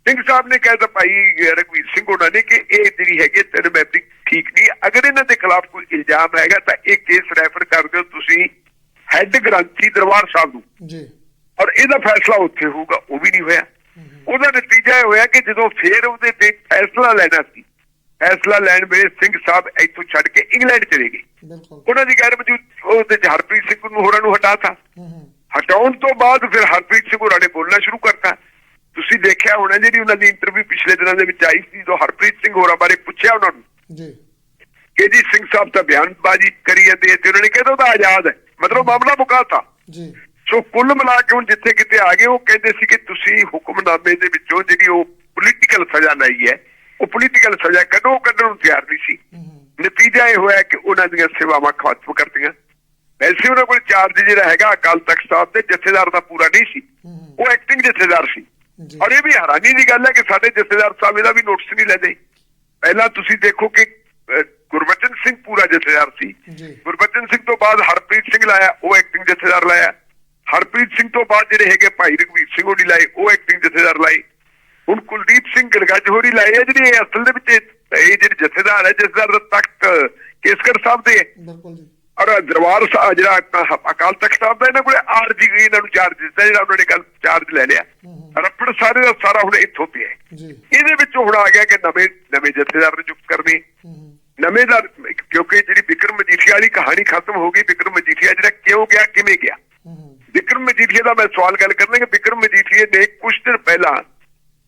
ਸਿੰਘ ਸਾਹਿਬ ਨੇ ਕਹਿਤਾ ਭਾਈ ਰਘਵੀਰ ਸਿੰਘ ਉਹਨਾਂ ਨੇ ਕਿ ਇਹ ਜਿਹੜੀ ਹੈਗੀ ਤਿੰਨ ਮੈਂਬਰੀ ਠੀਕ ਨਹੀਂ। ਅਗਰ ਇਹਨਾਂ ਦੇ ਖਿਲਾਫ ਕੋਈ ਇਲਜ਼ਾਮ ਹੈਗਾ ਤਾਂ ਇਹ ਕੇਸ ਰੈਫਰ ਕਰ ਦਿਓ ਤੁਸੀਂ ਹੈੱਡ ਗ੍ਰੰਥੀ ਦਰਬਾਰ ਸਾਹਿਬ ਨੂੰ। ਜੀ। ਔਰ ਇਹਦਾ ਫੈਸਲਾ ਉੱਥੇ ਹੋਊਗਾ ਉਹ ਵੀ ਨਹੀਂ ਹੋਇਆ। ਉਹਦਾ ਨਤੀਜਾ ਇਹ ਹੋਇਆ ਕਿ ਜਦੋਂ ਫੇਰ ਉਹਦੇ ਤੇ ਫੈਸਲਾ ਲੈਣਾ ਸੀ ਫੈਸਲਾ ਲੈਣ ਵੇਲੇ ਸਿੰਘ ਸਾਹਿਬ ਇੱਥੋਂ ਛੱਡ ਕੇ ਇੰਗਲੈਂਡ ਚਲੇ ਗਏ। ਉਹਨਾਂ ਦੀ ਗੈਰ ਮੌਜੂਦ ਉਹਦੇ ਹਰਪ੍ਰੀਤ ਸਿੰਘ ਨੂੰ ਹੋਰਾਂ ਨੂੰ ਹਟਾਤਾ ਹਟਾਉਣ ਤੋਂ ਬਾਅਦ ਫਿਰ ਹਰਪ੍ਰੀਤ ਸਿੰਘ ਹੋਰਾਂ ਨੇ ਬੋਲਣਾ ਸ਼ੁਰੂ ਕਰਤਾ। ਤੁਸੀਂ ਦੇਖਿਆ ਹੋਣਾ ਜਿਹੜੀ ਉਹਨਾਂ ਦੀ ਇੰਟਰਵਿਊ ਪਿਛਲੇ ਦਿਨਾਂ ਦੇ ਵਿੱਚ ਆਈ ਸੀ ਜਦੋਂ ਹਰਪ੍ਰੀਤ ਸਿੰਘ ਹੋਰਾਂ ਬਾਰੇ ਪੁੱਛਿਆ ਉਹਨਾਂ ਨੂੰ। ਜੀ। ਕਿ ਜੀ ਸਿੰਘ ਸਾਹਿਬ ਤਾਂ ਬਿਆਨਬਾਜ਼ੀ ਕਰੀ ਜਾਂਦੇ ਤੇ ਉਹਨਾਂ ਨੇ ਕਿਹਾ ਉਹ ਤਾਂ ਆਜ਼ਾਦ ਹੈ। ਮਤਲਬ ਮਾਮਲਾ ਮੁਕਾਤਾ ਜੀ। ਸੋ ਕੁੱਲ ਮਿਲਾ ਕੇ ਹੁਣ ਜਿੱਥੇ ਕਿਤੇ ਆ ਗਏ ਉਹ ਕਹਿੰਦੇ ਸੀ ਕਿ ਤੁਸੀਂ ਹੁਕਮਨਾਮੇ ਦੇ ਵਿੱਚੋਂ ਜਿਹੜੀ ਉਹ ਪੋਲੀਟੀਕਲ ਸਜ਼ਾ ਲਈ ਹੈ ਉਹ ਪੋਲੀਟੀਕਲ ਸਜ਼ਾ ਕਦੋਂ ਕੱਢਣ ਨੂੰ ਤਿਆਰ ਨਹੀਂ ਸੀ। ਨਤੀਜਾ ਇਹ ਹੋਇਆ ਕਿ ਉਹਨਾਂ ਦੀਆਂ ਸੇਵਾਵਾਂ ਖਤਮ ਕਰਤੀਆਂ। ਵੈਸੇ ਉਹਨਾਂ ਕੋਲ ਚਾਰਜ ਜਿਹੜਾ ਹੈਗਾ ਅਕਾਲ ਤਖਤ ਸਾਹਿਬ ਦੇ ਜਥੇਦਾਰ ਦਾ ਪੂਰਾ ਨਹੀਂ ਸੀ। ਉਹ ਐਕਟਿੰਗ ਜਥੇਦਾਰ ਸੀ। ਔਰ ਇਹ ਵੀ ਹੈਰਾਨੀ ਦੀ ਗੱਲ ਹੈ ਕਿ ਸਾਡੇ ਜਥੇਦਾਰ ਸਾਹਿਬ ਇਹਦਾ ਵੀ ਨੋਟਿਸ ਨਹੀਂ ਲੈਂਦੇ। ਪਹਿਲਾਂ ਤੁਸੀਂ ਦੇਖੋ ਕਿ ਗੁਰਬਚਨ ਸਿੰਘ ਪੂਰਾ ਜਥੇਦਾਰ ਸੀ। ਗੁਰਬਚਨ ਸਿੰਘ ਤੋਂ ਬਾਅਦ ਹਰਪ੍ਰੀਤ ਸਿੰਘ ਲਾਇਆ ਉਹ ਐਕਟਿੰਗ ਜਥੇਦਾਰ ਲਾਇਆ। ਹਰਪ੍ਰੀਤ ਸਿੰਘ ਤੋਂ ਬਾਅਦ ਜਿਹੜੇ ਹੈਗੇ ਭਾਈ ਰਘਵੀਰ ਸਿੰਘ ਹੋਣੀ ਲਾਏ ਉਹ ਐਕਟਿੰਗ ਜਥੇਦਾਰ ਲਾਏ। ਹੁਣ ਕੁਲਦੀਪ ਸਿੰਘ ਗੜਗੱਜ ਹੋਰੀ ਲਾਏ ਆ ਜਿਹੜੇ ਅਸਲ ਦੇ ਵਿੱਚ ਇਹ ਜਿਹੜੇ ਜਥੇਦਾਰ ਹੈ ਜਥੇਦਾਰ ਦਾ ਤਖਤ ਕੇਸਗੜ ਸਾਹਿਬ ਦੇ। ਹੈ। ਬਿਲਕੁਲ ਜੀ। ਔਰ ਦਰਬਾਰ ਸਾਹਿਬ ਜਿਹੜਾ ਅਕ- ਅਕਾਲ ਤਖਤ ਸਾਹਿਬ ਦਾ ਇਹਨਾਂ ਕੋਲੇ ਆਰਜੀ ਇਹਨਾਂ ਨੂੰ ਚਾਰਜ ਦਿੱਤਾ ਜਿਹੜਾ ਉਹਨਾਂ ਨੇ ਕੱਲ ਚਾਰਜ ਲੈ ਲਿਆ। ਰੱਪੜ ਸਾਰੇ ਦਾ ਸਾਰਾ ਹੁਣ ਇੱਥੋਂ ਪਿਆ। ਜੀ। ਇਹਦੇ ਵਿੱਚ ਹੁਣ ਆ ਗਿਆ ਕਿ ਨਵੇਂ ਨਵੇਂ ਜਥੇਦਾਰ ਨਿਯੁਕਤ ਕਰਨੇ। ਨਵੇਂ ਦਾ ਕਿਉਂਕਿ ਜਿਹੜੀ ਵਿਕਰਮ ਮਜੀਠੀਆ ਵਾਲੀ ਕਹਾਣੀ ਖਤਮ ਹੋ ਗਈ ਵਿਕਰਮ ਮਜੀਠੀਆ ਜਿਹੜਾ ਕਿਉਂ ਗਿਆ ਕਿਵੇਂ ਗਿਆ? ਵਿਕਰਮ ਮਜੀਠੀਆ ਦਾ ਮੈਂ ਸਵਾਲ ਗੱਲ ਕਰਨਾ ਕਿ ਵਿਕਰਮ ਮਜੀਠੀਆ ਨੇ ਕੁਝ ਦਿਨ ਪਹਿਲਾਂ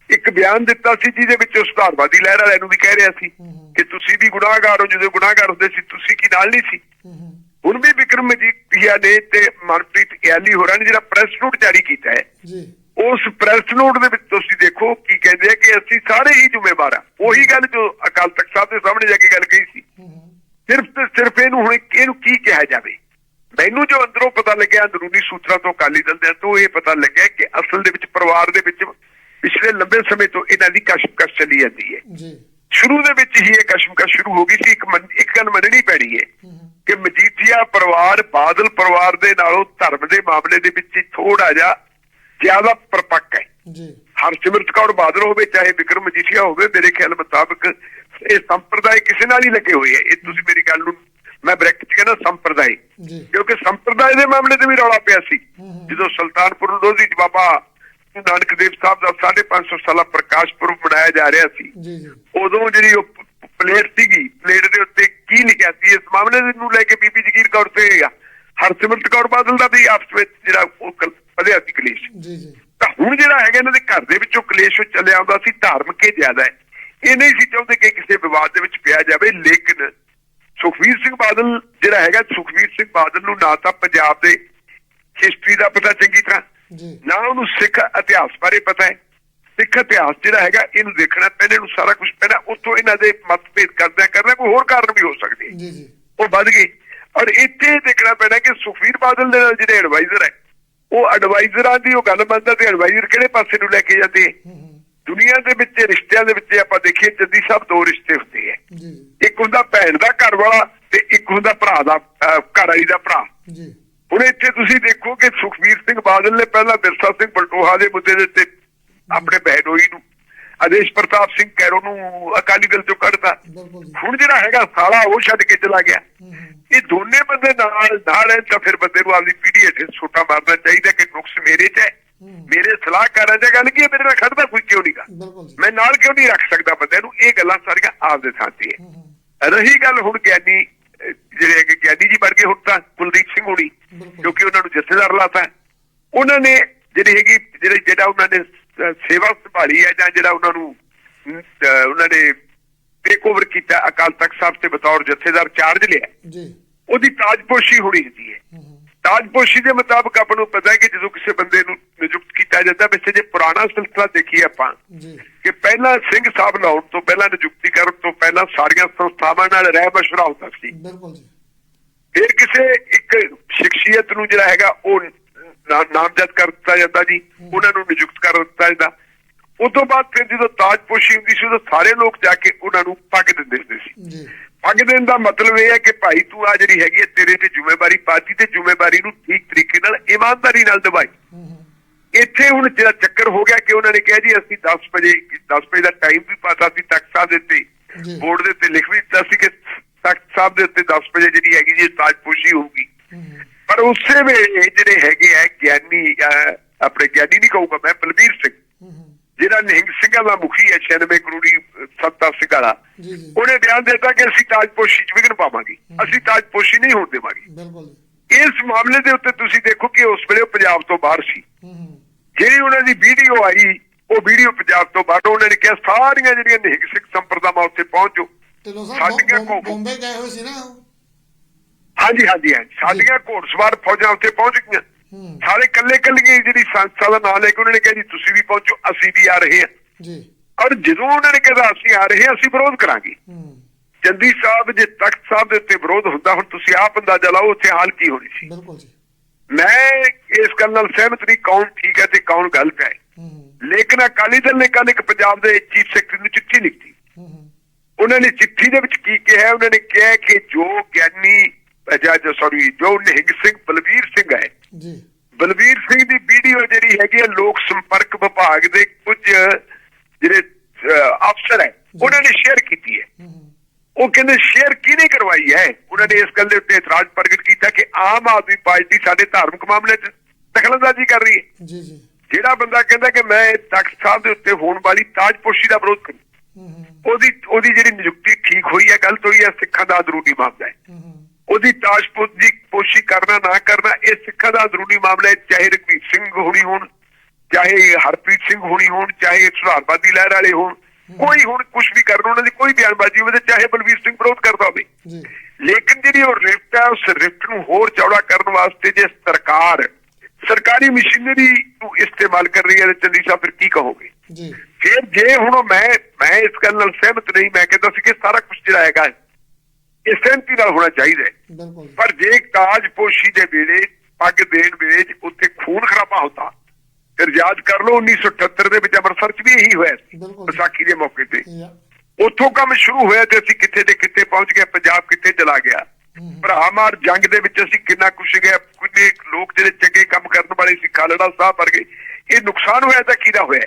ਇੱਕ ਬਿਆਨ ਦਿੱਤਾ ਸੀ ਜਿਹਦੇ ਵਿੱਚ ਸੁਧਾਰਵਾਦੀ ਲਹਿਰ ਵਾਲਿਆਂ ਨੂੰ ਵੀ ਕਹਿ ਰਿਹਾ ਸੀ ਕਿ ਤੁਸੀਂ ਵੀ ਗੁਨਾਹਗਾਰ ਹੋ ਜਦੋਂ ਗੁਨਾਹਗਾਰ ਹੁੰਦੇ ਸੀ ਤੁਸੀਂ ਕੀ ਨਾਲ ਨਹੀਂ ਸੀ? ਹੁਣ ਵੀ ਵਿਕਰਮ ਮਜੀਠੀਆ ਨੇ ਤੇ ਮਨਪ੍ਰੀਤ ਇਆਲੀ ਹੋਰਾਂ ਨੇ ਜਿਹੜਾ ਪ੍ਰੈਸ ਨੋਟ ਜਾਰੀ ਕੀਤਾ ਹੈ ਜੀ। ਉਸ ਪ੍ਰੈਸ ਨੋਟ ਦੇ ਵਿੱਚ ਤੁਸੀਂ ਦੇਖੋ ਕੀ ਕਹਿੰਦੇ ਆ ਕਿ ਅਸੀਂ ਸਾਰੇ ਹੀ ਜ਼ਿੰਮੇਵਾਰ ਆ। ਉਹੀ ਗੱਲ ਜੋ ਅਕਾਲ ਤਖਤ ਸਾਹਿਬ ਦੇ ਸਾਹਮਣੇ ਜਾ ਕੇ ਗੱਲ ਕਹੀ ਸੀ। ਸਿਰਫ ਤੇ ਸਿਰਫ ਇਹਨੂੰ ਹੁਣ ਇਹਨੂੰ ਕੀ ਕਿਹਾ ਜਾਵੇ? ਮੈਨੂੰ ਜੋ ਅੰਦਰੋਂ ਪਤਾ ਲੱਗਿਆ ਅੰਦਰੂਨੀ ਸੂਤਰਾਂ ਤੋਂ ਅਕਾਲੀ ਦਲ ਦੇ ਤੋਂ ਇਹ ਪਤਾ ਲੱਗਿਆ ਕਿ ਅਸਲ ਦੇ ਵਿੱਚ ਪਰਿਵਾਰ ਦੇ ਵਿੱਚ ਪਿਛਲੇ ਲੰਬੇ ਸਮੇਂ ਤੋਂ ਇਹਨਾਂ ਦੀ ਕਸ਼ਮਕਸ਼ ਚੱਲੀ ਜਾਂਦੀ ਹੈ। ਜੀ। ਸ਼ੁਰੂ ਦੇ ਵਿੱਚ ਹੀ ਇਹ ਕਸ਼ਮਕਸ਼ ਸ਼ੁਰੂ ਹੋ ਗਈ ਸੀ। ਇੱਕ ਇੱਕ ਗੱਲ ਮੰਨਣੀ ਪੈਣੀ ਹੈ ਕਿ ਮਜੀਠੀਆ ਪਰਿਵਾਰ ਬਾਦਲ ਪਰਿਵਾਰ ਦੇ ਨਾਲੋਂ ਧਰਮ ਦੇ ਮਾਮਲੇ ਦੇ ਵਿੱਚ ਥੋੜਾ ਜਿਹਾ ਜ਼ਿਆਦਾ ਪਰਪੱਕ ਹੈ। ਜੀ। ਹਰਸਿਮਰਤ ਕੌਰ ਬਾਦਲ ਹੋਵੇ ਚਾਹੇ ਵਿਕਰਮ ਮਜੀਠੀਆ ਹੋਵੇ ਮੇਰੇ ਖਿਆਲ ਮੁਤਾਬਕ ਇਹ ਸੰਪਰਦਾਇ ਕਿਸੇ ਨਾਲ ਹੀ ਲੱਗੇ ਹੋਏ ਹੈ। ਇਹ ਤੁਸੀਂ ਮੇਰੀ ਗੱਲ ਨੂੰ ਮੈਂ ਬ੍ਰੈਕਟ ਚ ਕਹਿੰਦਾ ਸੰਪਰਦਾਇ ਕਿਉਂਕਿ ਸੰਪਰਦਾਇ ਦੇ ਮਾਮਲੇ ਤੇ ਵੀ ਰੌਲਾ ਪਿਆ ਸੀ। ਜਦੋਂ ਸੁਲਤਾਨਪੁਰ ਲੋਧੀ ਚ ਬਾਬਾ ਨਾਨਕ ਦੇਵ ਸਾਹਿਬ ਦਾ 550 ਸਾਲਾ ਪ੍ਰਕਾਸ਼ ਪੁਰਬ ਮਨਾਇਆ ਜਾ ਰਿਹਾ ਸੀ। ਜੀ ਜੀ। ਉਦੋਂ ਜਿਹੜੀ ਉਹ ਪਲੇਟ ਸੀਗੀ ਪਲੇਟ ਦੇ ਉੱਤੇ ਕੀ ਲਿਖਿਆ ਸੀ? ਇਸ ਮਾਮਲੇ ਨੂੰ ਲੈ ਕੇ ਬੀਬੀ ਜਗੀਰ ਕੌਰ ਤੇ ਹਰਸਿਮਰਤ ਕੌਰ ਬਾਦਲ ਦਾ ਵੀ ਆਪਸ ਵਿੱਚ ਜਿਹੜਾ ਉਹ ਵਧਿਆ ਸੀ ਕਲੇਸ਼। ਜੀ ਜੀ। ਤਾਂ ਹੁਣ ਜਿਹੜਾ ਹੈਗਾ ਇਹਨਾਂ ਦੇ ਘਰ ਦੇ ਵਿੱਚੋਂ ਕਲੇਸ਼ ਉਹ ਚੱਲਿਆ ਆਉਂਦਾ ਸੀ ਧਾਰਮਿਕ ਹੀ ਜ਼ਿਆਦਾ ਹੈ। ਇਹ ਨਹੀਂ ਸੀ ਚਾਹੁੰਦੇ ਕਿ ਕਿਸੇ ਵਿਵਾਦ ਦੇ ਵਿੱਚ ਪਿਆ ਜਾਵੇ ਲੇਕਿਨ ਸੁਖਵੀਰ ਸਿੰਘ ਬਾਦਲ ਜਿਹੜਾ ਹੈਗਾ ਸੁਖਵੀਰ ਸਿੰਘ ਬਾਦਲ ਨੂੰ ਨਾ ਤਾਂ ਪੰਜਾਬ ਦੇ ਹਿਸਟਰੀ ਦਾ ਪਤਾ ਚੰਗੀ ਤਰ੍ਹਾਂ ਨਾ ਉਹਨੂੰ ਸਿੱਖ ਇਤਿਹਾਸ ਬਾਰੇ ਪਤਾ ਹੈ। ਸਿੱਖ ਇਤਿਹਾਸ ਜਿਹੜਾ ਹੈਗਾ ਇਹਨੂੰ ਦੇਖਣਾ ਪਹਿਲੇ ਨੂੰ ਸਾਰਾ ਕੁਝ ਪਹਿਲਾਂ ਉੱਥੋਂ ਇਹਨਾਂ ਦੇ ਮਤਭੇਦ ਕਰਦਿਆਂ ਕਰਨਾ ਕੋਈ ਹੋਰ ਕਾਰਨ ਵੀ ਹੋ ਸਕਦੇ। ਜੀ ਜੀ। ਉਹ ਵੱਧ ਗਏ ਔਰ ਇੱਥੇ ਦੇਖਣਾ ਪੈਣਾ ਕਿ ਸੁਖਵੀਰ ਬਾਦਲ ਦੇ ਨਾਲ ਜਿਹੜੇ ਐਡਵਾਈਜ਼ਰ ਹੈ ਉਹ ਐਡਵਾਈਜ਼ਰਾਂ ਦੀ ਉਹ ਗੱਲ ਮੰਨਦਾ ਤੇ ਐਡਵਾਈਜ਼ਰ ਕਿਹੜੇ ਪਾਸੇ ਨੂੰ ਲੈ ਕੇ ਜਾਂਦੇ ਦੁਨੀਆ ਦੇ ਵਿੱਚ ਰਿਸ਼ਤਿਆਂ ਦੇ ਵਿੱਚ ਆਪਾਂ ਦੇਖੀਏ ਜੱਦੀ ਸਾਹਿਬ ਦੋ ਰਿਸ਼ਤੇ ਹੁੰਦੇ ਜੀ। ਇੱਕ ਹੁੰਦਾ ਭੈਣ ਦਾ ਘਰ ਵਾਲਾ ਤੇ ਇੱਕ ਹੁੰਦਾ ਭਰਾ ਦਾ ਘਰ ਵਾਲੀ ਦਾ ਭਰਾ। ਜੀ। ਹੁਣ ਇੱਥੇ ਤੁਸੀਂ ਦੇਖੋ ਕਿ ਸੁਖਵੀਰ ਸਿੰਘ ਬਾਦਲ ਨੇ ਪਹਿਲਾਂ ਬਿਰਸਾ ਸਿੰਘ ਬਲਟੋਹਾ ਦੇ ਮੁੱਦੇ ਦੇ ਉੱਤੇ ਆਪਣੇ ਬਹਿਨੋਈ ਨੂੰ ਆਦੇਸ਼ ਪ੍ਰਤਾਪ ਸਿੰਘ ਕੈਰੋ ਨੂੰ ਅਕਾਲੀ ਦਲ ਚੋਂ ਕੱਢਤਾ। ਹੁਣ ਜਿਹੜਾ ਹੈਗਾ ਸਾਲਾ ਉਹ ਛੱਡ ਕੇ ਚਲਾ ਗਿਆ। ਇਹ ਦੋਨੇ ਬੰਦੇ ਨਾਲ ਨਾਲ ਹੈ ਤਾਂ ਫਿਰ ਬੰਦੇ ਨੂੰ ਆਪਦੀ ਪੀੜੀ ਹੇਠ ਛੋਟਾ ਮਾਰਨਾ ਚਾਹੀਦਾ ਕਿ ਨੁਕਸ ਮੇਰੇ 'ਚ ਹੈ। ਮੇਰੇ ਸਲਾਹਕਾਰਾਂ ਦੀ ਗੱਲ ਕੀ ਮੇਰੇ ਨਾਲ ਖੜਦਾ ਕੋਈ ਕਿਉਂ ਨਹੀਂਗਾ ਮੈਂ ਨਾਲ ਕਿਉਂ ਨਹੀਂ ਰੱਖ ਸਕਦਾ ਬੰਦੇ ਨੂੰ? ਇਹ ਗੱਲਾਂ ਸਾਰੀਆਂ ਆਪਦੇ ਥਾਂ ਤੇ ਹੈ। ਰਹੀ ਗੱਲ ਹੁਣ ਗਿਆਨੀ ਜਿਹੜੇ ਹੈਗੇ ਗਿਆਨੀ ਜੀ ਵਰਗੇ ਹੁਣ ਤਾਂ ਕੁਲਦੀਪ ਸਿੰਘ ਹੋਣੀ। ਕਿਉਂਕਿ ਉਹਨਾਂ ਨੂੰ ਜਥੇਦਾਰ ਲਾਤਾ। ਉਹਨਾਂ ਨੇ ਜਿਹੜੀ ਹੈਗੀ ਜਿਹੜੇ ਜਿਹੜਾ ਉਹਨਾਂ ਨੇ ਸੇਵਾ ਸੰਭਾਲੀ ਹੈ ਜਾਂ ਜਿਹੜਾ ਉਹਨਾਂ ਨੂੰ ਉਹਨਾਂ ਨੇ ਟੇਕ ਓਵਰ ਕੀਤਾ ਅਕਾਲ ਤਖਤ ਸਾਹਿਬ ਤੇ ਬਤੌਰ ਜਥੇਦਾਰ ਚਾਰਜ ਲਿਆ। ਜੀ। ਉਹਦੀ ਤਾਜਪੋਸ਼ੀ ਹੋਣੀ ਹੁੰਦੀ ਹੈ। ਤਾਜਪੋਸ਼ੀ ਦੇ ਮੁਤਾਬਕ ਆਪਾਂ ਨੂੰ ਪਤਾ ਹੈ ਕਿ ਜਦੋਂ ਕਿਸੇ ਬੰਦੇ ਨੂੰ ਨਿਯੁਕਤ ਕੀਤਾ ਜਾਂਦਾ ਵੈਸੇ ਜੇ ਪੁਰਾਣਾ ਸਿਲਸਿਲਾ ਦੇਖੀਏ ਆਪਾਂ ਜੀ। ਕਿ ਪਹਿਲਾਂ ਸਿੰਘ ਸਾਹਿਬ ਲਾਉਣ ਤੋਂ ਪਹਿਲਾਂ ਨਿਯੁਕਤੀ ਕਰਨ ਤੋਂ ਪਹਿਲਾਂ ਸਾਰੀਆਂ ਸੰਸਥਾਵਾਂ ਨਾਲ ਰਹਿ ਮਸ਼ਵਰਾ ਹੁੰਦਾ ਸੀ। ਬਿਲਕੁਲ ਜੀ। ਫਿਰ ਕਿਸੇ ਇੱਕ ਸ਼ਖਸੀਅਤ ਨੂੰ ਜਿਹੜਾ ਹੈਗਾ ਉਹ ਨਾਮਜ਼ਦ ਕਰ ਦਿੱਤਾ ਜਾਂਦਾ ਜੀ ਉਹਨਾਂ ਨੂੰ ਨਿਯੁਕਤ ਕਰ ਦਿੱਤਾ ਜਾਂਦਾ। ਉਸ ਤੋਂ ਬਾਅਦ ਫਿਰ ਜਦੋਂ ਤਾਜਪੋਸ਼ੀ ਹੁੰਦੀ ਸੀ ਉਦੋਂ ਸਾਰੇ ਲੋਕ ਜਾ ਕੇ ਉਹਨਾਂ ਨੂੰ ਪੱਗ ਦਿੰਦੇ ਹੁੰਦੇ ਸੀ। ਪੱਗ ਦੇਣ ਦਾ ਮਤਲਬ ਇਹ ਹੈ ਕਿ ਭਾਈ ਤੂੰ ਆ ਜਿਹੜੀ ਹੈਗੀ ਹੈ ਤੇਰੇ ਤੇ ਜ਼ਿੰਮੇਵਾਰੀ ਪਾਤੀ ਤੇ ਜ਼ਿੰਮੇਵਾਰੀ ਨੂੰ ਠੀਕ ਤਰੀਕੇ ਨਾਲ ਇਮਾਨਦਾਰੀ ਨਾਲ ਨਿਭਾਈ। ਇੱਥੇ ਹੁਣ ਜਿਹੜਾ ਚੱਕਰ ਹੋ ਗਿਆ ਕਿ ਉਹਨਾਂ ਨੇ ਕਿਹਾ ਜੀ ਅਸੀਂ 10 ਵਜੇ 10 ਵਜੇ ਦਾ ਟਾਈਮ ਵੀ ਪਾਤਾ ਸੀ ਤਖਤ ਸਾਹਿਬ ਦੇ ਉੱਤੇ। ਬੋਰਡ ਦੇ ਉੱਤੇ ਲਿਖ ਵੀ ਦਿੱਤਾ ਸੀ ਕਿ ਤਖਤ ਸਾਹਿਬ ਦੇ ਉੱਤੇ 10 ਵਜੇ ਜਿਹੜੀ ਹੈਗੀ ਜੀ ਤਾਜਪੋਸ਼ੀ ਹੋਊਗੀ। ਪਰ ਉਸੇ ਵੇਲੇ ਜਿਹੜੇ ਹੈਗੇ ਆ ਗਿਆਨੀ ਆਪਣੇ ਗਿਆਨੀ ਨਹੀਂ ਕਹੂੰਗਾ ਮੈਂ ਬਲਬੀਰ ਸਿੰਘ ਜਿਹੜਾ ਨਿਹੰਗ ਸਿੰਘਾਂ ਦਾ ਮੁਖੀ ਹੈ 96 ਕਰੋੜੀ ਸੱਤਾ ਸਿੰਘ ਵਾਲਾ ਜੀ ਜੀ। ਉਹਨੇ ਬਿਆਨ ਦਿੱਤਾ ਕਿ ਅਸੀਂ ਤਾਜਪੋਸ਼ੀ ਚ ਵਿਘਨ ਪਾਵਾਂਗੇ ਅਸੀਂ ਤਾਜਪੋਸ਼ੀ ਨਹੀਂ ਹੋਣ ਦੇਵਾਂਗੇ। ਇਸ ਮਾਮਲੇ ਦੇ ਉੱਤੇ ਤੁਸੀਂ ਦੇਖੋ ਕਿ ਉਸ ਵੇਲੇ ਪੰਜਾਬ ਤੋਂ ਬਾਹਰ ਸੀ। ਜਿਹੜੀ ਉਹਨਾਂ ਦੀ ਵੀਡੀਓ ਆਈ ਉਹ ਵੀਡੀਓ ਪੰਜਾਬ ਤੋਂ ਬਾਹਰ ਉਹਨਾਂ ਨੇ ਕਿਹਾ ਸਾਰੀਆਂ ਜਿਹੜੀਆਂ ਨਿਹੰਗ ਸਿੰਘ ਸੰਪਰਦਾਵਾਂ ਉੱਥੇ ਪਹੁੰਚੋ। ਸਾਡੀਆਂ ਬੰਬੇ ਗਏ ਹੋਏ ਸੀ ਨਾ? ਹਾਂਜੀ ਹਾਂਜੀ ਸਾਡੀਆਂ ਘੋੜਸਵਾਰ ਫੌਜਾਂ ਉੱਥੇ ਪਹੁੰਚ ਗਈਆਂ। ਸਾਰੇ ਕੱਲੇ ਕੱਲੇ ਜਿਹੜੀ ਸੰਸਥਾ ਦਾ ਨਾਮ ਲੈ ਕੇ ਉਹਨਾਂ ਨੇ ਕਿਹਾ ਜੀ ਤੁਸੀਂ ਵੀ ਪਹੁੰਚੋ ਅਸੀਂ ਵੀ ਆ ਰਹੇ ਹਾਂ। ਜੀ। ਔਰ ਜਦੋਂ ਉਹਨਾਂ ਨੇ ਕਿਹਾ ਅਸੀਂ ਆ ਰਹੇ ਹਾਂ ਅਸੀਂ ਵਿਰੋਧ ਕਰਾਂਗੇ। ਚੰਦੀ ਸਾਹਿਬ ਜੇ ਤਖਤ ਸਾਹਿਬ ਦੇ ਉੱਤੇ ਵਿਰੋਧ ਹੁੰਦਾ ਹੁਣ ਤੁਸੀਂ ਆਪ ਅੰਦਾਜ਼ਾ ਲਾਓ ਉੱਥੇ ਹਾਲ ਕੀ ਹੋਣੀ ਸੀ। ਬਿਲਕੁਲ ਜੀ। ਮੈਂ ਇਸ ਗੱਲ ਨਾਲ ਸਹਿਮਤ ਨਹੀਂ ਕੌਣ ਠੀਕ ਹੈ ਤੇ ਕੌਣ ਗਲਤ ਹੈ। ਲੇਕਿਨ ਅਕਾਲੀ ਦਲ ਨੇ ਕੱਲ ਇੱਕ ਪੰਜਾਬ ਦੇ ਚੀਫ ਸੈਕਟਰੀ ਨੂੰ ਚਿੱਠੀ ਲਿਖੀ ਉਹਨਾਂ ਨੇ ਚਿੱਠੀ ਦੇ ਵਿੱਚ ਕੀ ਕਿਹਾ ਉਹਨਾਂ ਨੇ ਕਿਹਾ ਕਿ ਜੋ ਗਿਆਨੀ ਅਜਾ ਸੌਰੀ ਜੋ ਨਿਹੰਗ ਸਿੰਘ ਬਲਵੀਰ ਸਿੰਘ ਹੈ। ਜੀ। ਬਲਵੀਰ ਸਿੰਘ ਦੀ ਵੀਡੀਓ ਜਿਹੜੀ ਹੈਗੀ ਹੈ ਲੋਕ ਸੰਪਰਕ ਵਿਭਾਗ ਦੇ ਕੁਝ ਜਿਹੜੇ ਅਫਸਰ ਹੈ ਉਹਨਾਂ ਨੇ ਸ਼ੇਅਰ ਕੀਤੀ ਹੂੰ। ਉਹ ਕਹਿੰਦੇ ਸ਼ੇਅਰ ਕਿਹਨੇ ਕਰਵਾਈ ਹੈ? ਉਹਨਾਂ ਨੇ ਇਸ ਗੱਲ ਦੇ ਉੱਤੇ ਇਤਰਾਜ਼ ਪ੍ਰਗਟ ਕੀਤਾ ਕਿ ਆਮ ਆਦਮੀ ਪਾਰਟੀ ਸਾਡੇ ਧਾਰਮਿਕ ਮਾਮਲੇ 'ਚ ਦਖਲਅੰਦਾਜ਼ੀ ਕਰ ਰਹੀ ਹੈ। ਜੀ ਜੀ। ਜਿਹੜਾ ਬੰਦਾ ਕਹਿੰਦਾ ਕਿ ਮੈਂ ਤਖਤ ਸਾਹਿਬ ਦੇ ਉੱਤੇ ਹੋਣ ਵਾਲੀ ਤਾਜਪੋਸ਼ੀ ਦਾ ਵਿਰੋਧ ਕਰੂੰ ਉਹਦੀ ਉਹਦੀ ਜਿਹੜੀ ਨਿਯੁਕਤੀ ਠੀਕ ਹੋਈ ਹੈ ਗਲਤ ਹੋਈ ਹੈ ਸਿੱਖਾਂ ਦਾ ਅੰਦਰੂਨੀ ਮਾਮਲਾ ਹੈ। ਉਹਦੀ ਤਾਜਪੋਸ਼ ਦੀ ਪੋਸ਼ੀ ਕਰਨਾ ਨਾ ਕਰਨਾ ਇਹ ਸਿੱਖਾਂ ਦਾ ਅੰਦਰੂਨੀ ਮਾਮਲਾ ਹੈ। ਚਾਹੇ ਰਘਵੀਰ ਸਿੰਘ ਹੋਣੀ ਹੋਣ ਚਾਹੇ ਹਰਪ੍ਰੀਤ ਸਿੰਘ ਹੋਣੀ ਹੋਣ ਚਾਹੇ ਸੁਧਾਰਵਾਦੀ ਲਹਿਰ ਵਾਲੇ ਹੋਣ ਕੋਈ ਹੁਣ ਕੁਝ ਵੀ ਕਰਨ ਉਹਨਾਂ ਦੀ ਕੋਈ ਬਿਆਨਬਾਜ਼ੀ ਹੋਵੇ ਤੇ ਚਾਹੇ ਬਲਵੀਰ ਸਿੰਘ ਵਿਰੋਧ ਕਰਦਾ ਹੋਵੇ। ਜੀ। ਲੇਕਿਨ ਜਿਹੜੀ ਉਹ ਰਿਫਟ ਹੈ ਉਸ ਰਿਫਟ ਨੂੰ ਹੋਰ ਚੌੜਾ ਕਰਨ ਵਾਸਤੇ ਜੇ ਸਰਕਾਰ ਸਰਕਾਰੀ ਮਸ਼ੀਨਰੀ ਨੂੰ ਇਸਤੇਮਾਲ ਕਰ ਰਹੀ ਹੈ ਤੇ ਚੰਦੀ ਸਾਹਿਬ ਫਿਰ ਕੀ ਕਹੋਗੇ? ਜੀ। ਫਿਰ ਜੇ ਹੁਣ ਮੈਂ ਮੈਂ ਇਸ ਗੱਲ ਨਾਲ ਸਹਿਮਤ ਨਹੀਂ ਮੈਂ ਕਹਿੰਦਾ ਸੀ ਕਿ ਸਾਰਾ ਕੁਝ ਜਿਹੜਾ ਹੈਗਾ ਇਹ ਸਹਿਮਤੀ ਨਾਲ ਹੋਣਾ ਚਾਹੀਦਾ ਹੈ। ਪਰ ਜੇ ਤਾਜਪੋਸ਼ੀ ਦੇ ਵੇਲੇ ਪੱਗ ਦੇਣ ਵੇਲੇ ਉੱਥੇ ਖੂਨ ਖਰਾਬਾ ਹੁੰਦਾ ਫਿਰ ਯਾਦ ਕਰ ਲਓ 1978 ਦੇ ਵਿੱਚ ਅੰਮ੍ਰਿਤਸਰ 'ਚ ਵੀ ਇਹੀ ਹੋਇਆ ਸੀ। ਵਿਸਾਖੀ ਦੇ ਮੌਕੇ ਤੇ। ਉੱਥੋਂ ਕੰਮ ਸ਼ੁਰੂ ਹੋਇਆ ਤੇ ਅਸੀਂ ਕਿੱਥੇ ਤੇ ਕਿੱਥੇ ਪਹੁੰਚ ਗਏ ਪੰਜਾਬ ਕਿੱਥੇ ਚਲਾ ਗਿਆ। ਭਰਾ ਮਾਰ ਜੰਗ ਦੇ ਵਿੱਚ ਅਸੀਂ ਕਿੰਨਾ ਕੁਛ ਗਿਆ ਕਿੰਨੇ ਲੋਕ ਜਿਹੜੇ ਚੰਗੇ ਕੰਮ ਕਰਨ ਵਾਲੇ ਸੀ ਖਾਲੜਾ ਸਾਹਿਬ ਵਰਗੇ ਇਹ ਨੁਕਸਾਨ ਹੋਇਆ ਤਾਂ ਕਿਹਦਾ ਹੋਇਆ?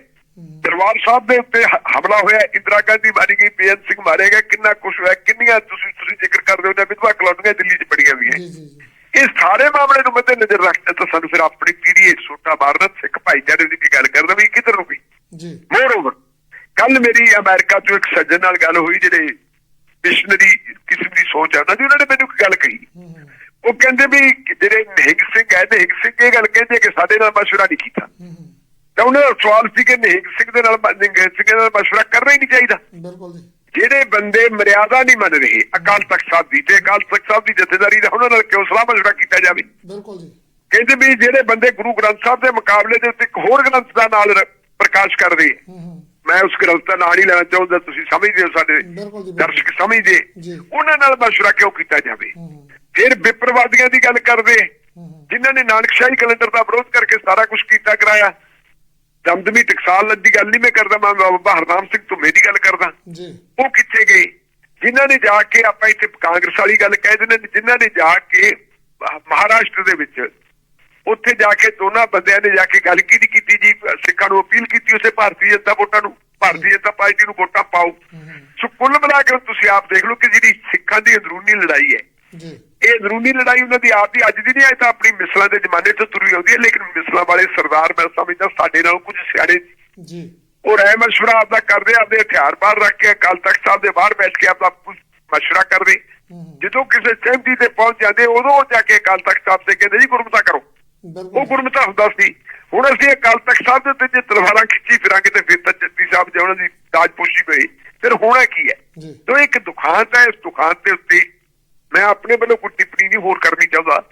ਦਰਬਾਰ ਸਾਹਿਬ ਦੇ ਉੱਤੇ ਹ- ਹਮਲਾ ਹੋਇਆ ਇੰਦਰਾ ਗਾਂਧੀ ਮਾਰੀ ਗਈ ਬੇਅੰਤ ਸਿੰਘ ਮਾਰਿਆ ਗਿਆ ਕਿੰਨਾ ਕੁਛ ਹੋਇਆ ਕਿੰਨੀਆਂ ਤੁਸੀਂ ਤੁਸੀਂ ਜ਼ਿਕਰ ਕਰਦੇ ਹੋ ਨਾ ਵਿਧਵਾ ਕਲੋਨੀਆਂ ਦਿੱਲੀ 'ਚ ਬੜੀਆਂ ਵੀ ਜੀ। ਇਹ ਸਾਰੇ ਮਾਮਲੇ ਨੂੰ ਮੱਦੇ ਨਜ਼ਰ ਰੱਖਦੇ ਤਾਂ ਸਾਨੂੰ ਫਿਰ ਆਪਣੀ ਪੀੜ੍ਹੀ ਛੋਟਾ ਮਾਰਨਾ ਸਿੱਖ ਭਾਈਚਾਰੇ ਦੀ ਵੀ ਗੱਲ ਕਰਦਾ ਵੀ ਕਿੱਧਰ ਨੂੰ ਗਈ ਜੀ। ਮੋਰਓਵਰ ਕੱਲ ਮੇਰੀ ਅਮਰੀਕਾ ਤੋਂ ਇੱਕ ਸੱਜਣ ਨਾਲ ਗੱਲ ਹੋਈ ਜਿਹੜੇ ਮਿਸ਼ਨਰੀ ਕਿਸਮ ਦੀ ਸੋਚ ਆ ਉਹਨਾਂ ਦੀ ਉਹਨਾਂ ਨੇ ਮੈਨੂੰ ਇੱਕ ਗੱਲ ਕਹੀ। ਉਹ ਕਹਿੰਦੇ ਵੀ ਜਿਹੜੇ ਨਿਹੰਗ ਸਿੰਘ ਹੈ ਨਿਹੰਗ ਸਿੰਘ ਇਹ ਗੱਲ ਕਹਿੰਦੇ ਕਿ ਸਾਡੇ ਨਾਲ ਮਸ਼ਵਰਾ ਨਹੀਂ ਕੀਤਾ। ਤਾਂ ਉਹਨਾਂ ਦਾ ਸਵਾਲ ਸੀ ਕਿ ਨਿਹੰਗ ਸਿੰਘ ਦੇ ਨਾਲ ਨਿਹੰਗ ਸਿੰਘ ਨਾਲ ਮਸ਼ਵਰਾ ਕਰਨਾ ਹੀ ਨਹੀਂ ਚਾਹੀਦਾ। ਬਿਲਕੁਲ ਜੀ। ਜਿਹੜੇ ਬੰਦੇ ਮਰਿਆਦਾ ਨਹੀਂ ਮੰਨ ਰਹੇ ਅਕਾਲ ਤਖਤ ਸਾਹਿਬ ਦੀ ਤੇ ਅਕਾਲ ਤਖਤ ਸਾਹਿਬ ਦੀ ਜਥੇਦਾਰੀ ਦਾ ਉਹਨਾਂ ਨਾਲ ਕਿਉਂ ਸਲਾਹ ਮਸ਼ਵਰਾ ਕੀਤਾ ਜਾਵੇ? ਬਿਲਕੁਲ ਜੀ। ਕਹਿੰਦੇ ਵੀ ਜਿਹੜੇ ਬੰਦੇ ਗੁਰੂ ਗ੍ਰੰਥ ਸਾਹਿਬ ਦੇ ਮੁਕਾਬਲੇ ਦੇ ਉੱਤੇ ਇੱਕ ਹੋਰ ਗ੍ਰੰਥ ਦਾ ਨਾਲ ਪ੍ਰਕਾਸ਼ ਕਰਦੇ ਆ। ਹੂੰ ਹੂੰ। ਮੈਂ ਉਸ ਗ੍ਰੰਥ ਦਾ ਨਾਂ ਨਹੀਂ ਲੈਣਾ ਚਾਹੁੰਦਾ ਤੁਸੀਂ ਸਮਝਦੇ ਹੋ ਸਾਡੇ। ਦਰਸ਼ਕ ਸਮਝਦੇ। ਉਹਨਾਂ ਨਾਲ ਮਸ਼ਵਰਾ ਕਿਉਂ ਕੀਤਾ ਜਾਵੇ? ਫਿਰ ਵਿਪਰਵਾਦੀਆਂ ਦੀ ਗੱਲ ਕਰਦੇ। ਜਿਨ੍ਹਾਂ ਨੇ ਨਾਨਕਸ਼ਾਹੀ ਕੈਲੰਡਰ ਦਾ ਵਿਰੋਧ ਕਰਕੇ ਸਾਰਾ ਕੁਝ ਕੀਤਾ ਕਰਾਇਆ। ਦਮਦਮੀ ਟਕਸਾਲ ਦੀ ਗੱਲ ਨਹੀਂ ਮੈਂ ਕਰਦਾ ਮੈਂ ਬਾਬਾ ਹਰਨਾਮ ਸਿੰਘ ਤੋਂ ਮੇਰੀ ਗੱਲ ਕਰਦਾ। ਜੀ। ਉਹ ਕਿੱਥੇ ਗਏ? ਜਿਨ੍ਹਾਂ ਨੇ ਜਾ ਕੇ ਆਪਾਂ ਇੱਥੇ ਕਾਂਗਰਸ ਵਾਲੀ ਗੱਲ ਕਹਿ ਦਿੰਦੇ ਨੇ ਜਿਨ੍ਹਾਂ ਨੇ ਜਾ ਕੇ ਮਹਾਰਾਸ਼ਟਰ ਦੇ ਵਿੱਚ ਉੱਥੇ ਜਾ ਕੇ ਦੋਨਾਂ ਬੰਦਿਆਂ ਨੇ ਜਾ ਕੇ ਗੱਲ ਕੀ ਨਹੀਂ ਕੀਤੀ ਜੀ? ਸਿੱਖਾਂ ਨੂੰ ਅਪੀਲ ਕੀਤੀ ਉਸੇ ਭਾਰਤੀ ਜਨਤਾ ਵੋਟਾਂ ਨੂੰ? ਭਾਰਤੀ ਜਨਤਾ ਪਾਰਟੀ ਨੂੰ ਵੋਟਾਂ ਪਾਓ। ਸੋ ਕੁੱਲ ਮਿਲਾ ਕੇ ਤੁਸੀਂ ਆਪ ਦੇਖ ਲਓ ਕਿ ਜਿਹੜੀ ਸਿੱਖਾਂ ਦੀ ਅੰਦਰੂਨੀ ਲੜਾਈ ਹੈ ਜੀ। ਇਹ ਅੰਦਰੂਨੀ ਲੜਾਈ ਉਹਨਾਂ ਦੀ ਆਪ ਦੀ ਅੱਜ ਦੀ ਨਹੀਂ ਆਈ ਤਾਂ ਆਪਣੀ ਮਿਸਲਾਂ ਦੇ ਜ਼ਮਾਨੇ ਤੋਂ ਤੁਰੀ ਆਉਂਦੀ ਹੈ ਲੇਕਿਨ ਮਿਸਲਾਂ ਵਾਲੇ ਸਰਦਾਰ ਮੈਂ ਸਮਝਦਾ ਸਾਡੇ ਨਾਲੋਂ ਕੁਝ ਸਿਆਣੇ ਜੀ। ਉਹ ਰਾਏ ਮਸ਼ਵਰਾ ਆਪਦਾ ਕਰਦੇ ਆਪਦੇ ਹਥਿਆਰ ਬਾਹਰ ਰੱਖ ਕੇ ਅਕਾਲ ਤਖਤ ਸਾਹਿਬ ਦੇ ਬਾਹਰ ਬੈਠ ਕੇ ਆਪਦਾ ਮਸ਼ਵਰਾ ਕਰਦੇ ਜਦੋਂ ਕਿਸੇ ਸਹਿਮਤੀ ਤੇ ਪਹੁੰਚ ਜਾਂਦੇ ਉਦੋਂ ਉਹ ਜਾ ਕੇ ਅਕਾਲ ਤਖਤ ਸਾਹਿਬ ਤੇ ਕਹਿੰਦੇ ਜੀ ਗੁਰਮਤਾ ਕਰੋ। ਉਹ ਗੁਰਮਤਾ ਹੁੰਦਾ ਸੀ। ਹੁਣ ਅਸੀਂ ਅਕਾਲ ਤਖਤ ਸਾਹਿਬ ਦੇ ਉੱਤੇ ਜੇ ਤਲਵਾਰਾਂ ਖਿੱਚੀ ਫਿਰਾਂਗੇ ਤੇ ਫਿਰ ਤਾਂ ਜੱਤੀ ਸਾਹਿਬ ਜੇ ਉਹਨਾਂ ਦੀ ਤਾਜਪੋਸ਼ੀ ਪਈ। ਫਿਰ ਹੋਣਾ ਕੀ ਹੈ? ਤੋ ਇੱਕ ਦੁਖਾਂਤ ਹੈ ਇਸ ਦੁਖਾਂਤ ਦੇ ਉੱਤੇ ਮੈਂ ਆਪਣੇ ਵੱਲੋਂ ਕੋਈ ਟਿੱਪਣੀ ਨਹੀਂ ਹੋਰ ਕਰਨੀ ਚਾਹੁੰਦਾ।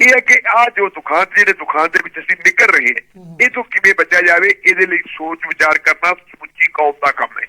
ਇਹ ਹੈ ਕਿ ਆ ਜੋ ਦੁਖਾਂਤ ਜਿਹੜੇ ਦੁਖਾਂਤ ਦੇ ਵਿੱਚ ਅਸੀਂ ਨਿਕਲ ਰਹੇ ਹਾਂ ਇਹ ਤੋਂ ਕਿਵੇਂ ਬਚਿਆ ਜਾਵੇ ਇਹਦੇ ਲਈ ਸੋਚ ਵਿਚਾਰ ਕਰਨਾ ਸਮੁੱਚੀ ਕੌਮ ਦਾ ਕੰਮ ਹੈ।